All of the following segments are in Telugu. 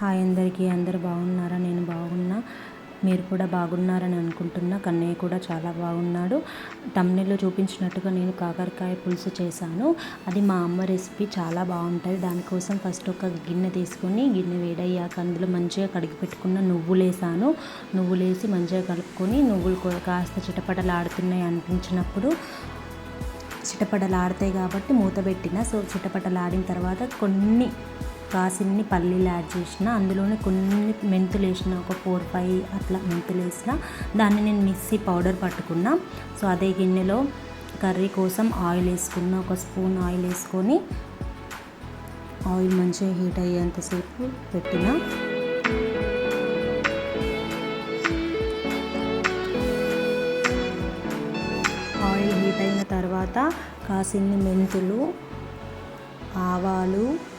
హాయ్ అందరికీ అందరు బాగున్నారా? నేను బాగున్నా. మీరు కూడా బాగున్నారని అనుకుంటున్నా. కన్నయ్య కూడా చాలా బాగున్నాడు. తమ్నెల్లో చూపించినట్టుగా నేను కాకరకాయ పులుసు చేశాను. అది మా అమ్మ రెసిపీ చాలా బాగుంటుంది. దానికోసం ఫస్ట్ ఒక గిన్నె తీసుకొని గిన్నె వేడయ్యాక అందులో మంచిగా కడిగి పెట్టుకున్న నువ్వులు వేసాను నువ్వులు వేసి మంచిగా కలుపుకొని నువ్వులు కొ- కాస్త చిటపటలాడుతున్నాయి అనిపించినప్పుడు చిటపటలాడతాయి కాబట్టి మూత పెట్టిన. సో చిటపటలాడిన తర్వాత కొన్ని కాసిన్ని పల్లీలు యాడ్ చేసిన అందులోనే కొన్ని మెంతులు వేసిన ఒక ఫోర్ ఫైవ్ అట్లా మెంతులు వేసిన దాన్ని నేను మిక్సీ పౌడర్ పట్టుకున్నా. సో అదే గిన్నెలో కర్రీ కోసం ఆయిల్ వేసుకున్న ఒక స్పూన్ ఆయిల్ వేసుకొని ఆయిల్ మంచిగా హీట్ అయ్యేంతసేపు పెట్టిన. ఆయిల్ హీట్ అయిన తర్వాత కాసిన్ని మెంతులు ఆవాలు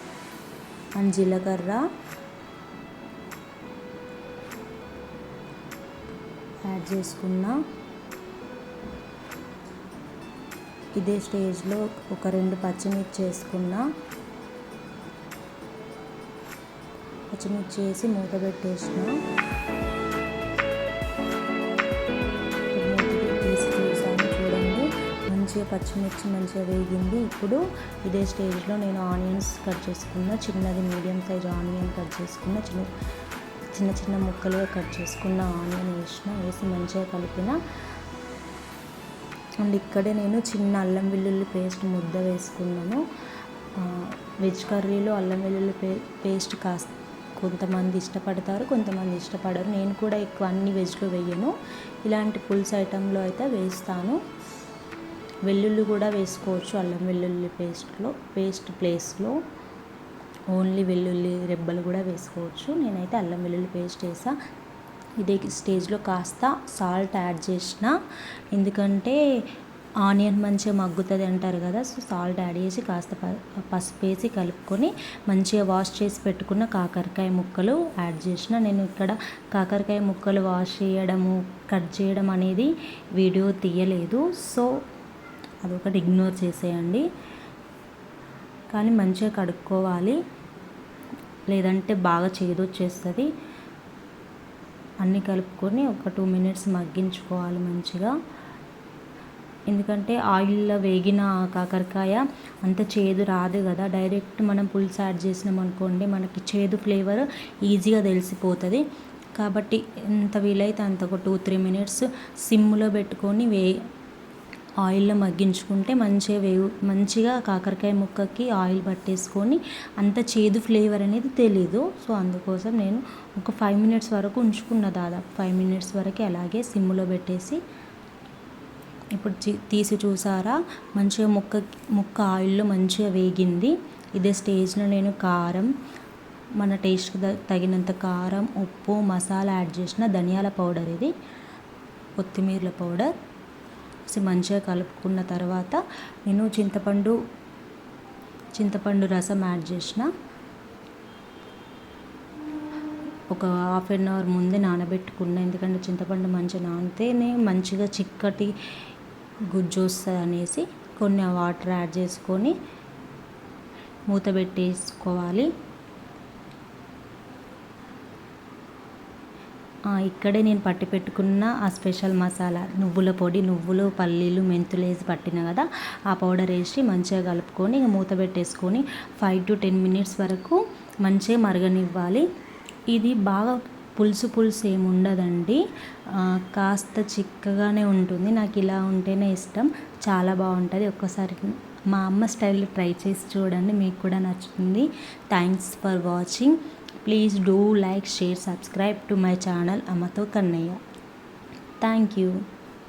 అండ్ జీలకర్ర. యాడ్ చేసుకున్నా ఇదే స్టేజ్లో ఒక రెండు పచ్చిమిర్చి వేసుకున్నా పచ్చిమిర్చి వేసి మూత పెట్టేసిన. మంచిగా పచ్చిమిర్చి మంచిగా వేగింది. ఇప్పుడు ఇదే స్టేజ్లో నేను ఆనియన్స్ కట్ చేసుకున్న చిన్నది మీడియం సైజ్ ఆనియన్ కట్ చేసుకున్న చిన్న చిన్న చిన్న ముక్కలుగా కట్ చేసుకున్న ఆనియన్ వేసిన వేసి మంచిగా కలిపిన. అండ్ ఇక్కడే నేను చిన్న అల్లం వెల్లుల్లి పేస్ట్ ముద్ద వేసుకున్నాను. వెజ్ కర్రీలో అల్లం వెల్లుల్లి పే పేస్ట్ కాస్త కొంతమంది ఇష్టపడతారు కొంతమంది ఇష్టపడరు. నేను కూడా ఎక్కువ అన్ని వెజ్లో వేయను. ఇలాంటి పులుసు ఐటెంలో అయితే వేస్తాను. వెల్లుల్లి కూడా వేసుకోవచ్చు అల్లం వెల్లుల్లి పేస్ట్లో పేస్ట్ ప్లేస్లో. ఓన్లీ వెల్లుల్లి రెబ్బలు కూడా వేసుకోవచ్చు. నేనైతే అల్లం వెల్లుల్లి పేస్ట్ వేసా. ఇదే స్టేజ్లో కాస్త సాల్ట్ యాడ్ చేసిన. ఎందుకంటే ఆనియన్ మంచిగా మగ్గుతుంది అంటారు కదా సో సాల్ట్ యాడ్ చేసి కాస్త ప- పసుపు వేసి కలుపుకొని మంచిగా వాష్ చేసి పెట్టుకున్న కాకరకాయ ముక్కలు యాడ్ చేసిన. నేను ఇక్కడ కాకరకాయ ముక్కలు వాష్ చేయడము కట్ చేయడం అనేది వీడియో తీయలేదు. సో అదొకటి ఇగ్నోర్ చేసేయండి. కానీ మంచిగా కడుక్కోవాలి. లేదంటే బాగా చేదొచ్చేస్తుంది. అన్నీ కలుపుకొని ఒక టూ మినిట్స్ మగ్గించుకోవాలి మంచిగా. ఎందుకంటే ఆయిల్లో వేగిన కాకరకాయ అంత చేదు రాదు కదా. డైరెక్ట్ మనం పులుసు యాడ్ చేసినాం అనుకోండి మనకి చేదు ఫ్లేవర్ ఈజీగా తెలిసిపోతుంది. కాబట్టి ఎంత వీలైతే అంత ఒక టూ త్రీ మినిట్స్ సిమ్లో పెట్టుకొని వే ఆయిల్లో మగ్గించుకుంటే మంచిగా వేగు మంచిగా కాకరకాయ ముక్కకి ఆయిల్ పట్టేసుకొని అంత చేదు ఫ్లేవర్ అనేది తెలీదు. సో అందుకోసం నేను ఒక ఫైవ్ మినిట్స్ వరకు ఉంచుకున్న దాదాపు ఫైవ్ మినిట్స్ వరకు అలాగే సిమ్లో పెట్టేసి ఇప్పుడు తీసి చూసారా? మంచిగా ముక్క ముక్క ఆయిల్లో మంచిగా వేగింది. ఇదే స్టేజ్లో నేను కారం మన టేస్ట్కి తగినంత కారం ఉప్పు మసాలా యాడ్ చేసిన ధనియాల పౌడర్ ఇది కొత్తిమీరల పౌడర్. మంచిగా కలుపుకున్న తర్వాత నేను చింతపండు చింతపండు రసం యాడ్ చేసిన. ఒక హాఫ్ అన్ అవర్ ముందే నానబెట్టుకున్నా. ఎందుకంటే చింతపండు మంచిగా నానితేనే మంచిగా చిక్కటి గుజ్జు వస్తుంది అనేసి కొన్ని వాటర్ యాడ్ చేసుకొని మూత పెట్టేసుకోవాలి ఆ, ఇక్కడే నేను పట్టి పెట్టుకున్న ఆ స్పెషల్ మసాలా. నువ్వుల పొడి నువ్వులు పల్లీలు మెంతులు వేసి పట్టిన కదా ఆ పౌడర్ వేసి మంచిగా కలుపుకొని ఇక మూత పెట్టేసుకొని ఫైవ్ టు టెన్ మినిట్స్ వరకు మంచిగా మరగనివ్వాలి. ఇది బాగా పులుసు పులుసు ఏమి ఉండదండి. కాస్త చిక్కగానే ఉంటుంది. నాకు ఇలా ఉంటేనే ఇష్టం. చాలా బాగుంటుంది. ఒక్కసారి మా అమ్మ స్టైల్లో ట్రై చేసి చూడండి. మీకు కూడా నచ్చుతుంది. Thanks for watching please do like share subscribe to my channel అమ్మతో కన్నయ్య థ్యాంక్ యూ